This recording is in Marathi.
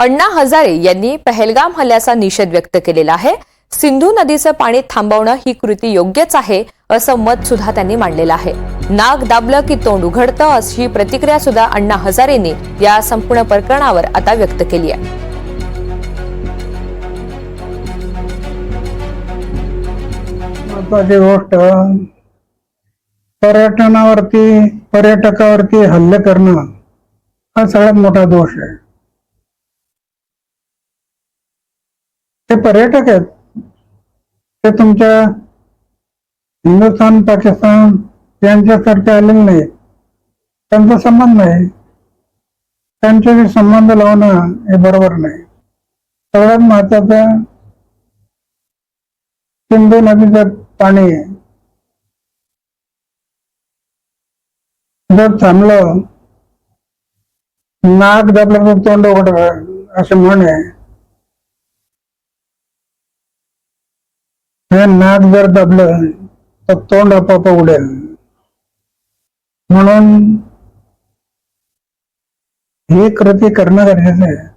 अण्णा हजारे यांनी पहलगाम हल्ल्याचा निषेध व्यक्त केलेला आहे. सिंधू नदीचं पाणी थांबवणं ही कृती योग्यच आहे असं मत सुद्धा त्यांनी मांडलेलं आहे. नाक दाबलं की तोंड उघडतं अशी प्रतिक्रिया सुद्धा अण्णा हजारेंनी या संपूर्ण प्रकरणावर आता व्यक्त केली आहे. महत्वाची गोष्ट पर्यटनावरती पर्यटकावरती हल्ले करणं हा सगळ्यात मोठा दोष आहे. ते पर्यटक आहेत. ते तुमच्या हिंदुस्थान पाकिस्तान यांच्यासारखे आलेले नाही त्यांचा संबंध नाही. त्यांच्याशी संबंध लावणं हे बरोबर नाही. सगळ्यात महत्वाचं सिंधू नदीचं पाणी जर थांबलं नाक दाबलं तर तोंड उघड असे आहे हे नाक जर दाबलं तर तोंड आपोआप उडेल. म्हणून ही कृती करणं गरजेचं आहे.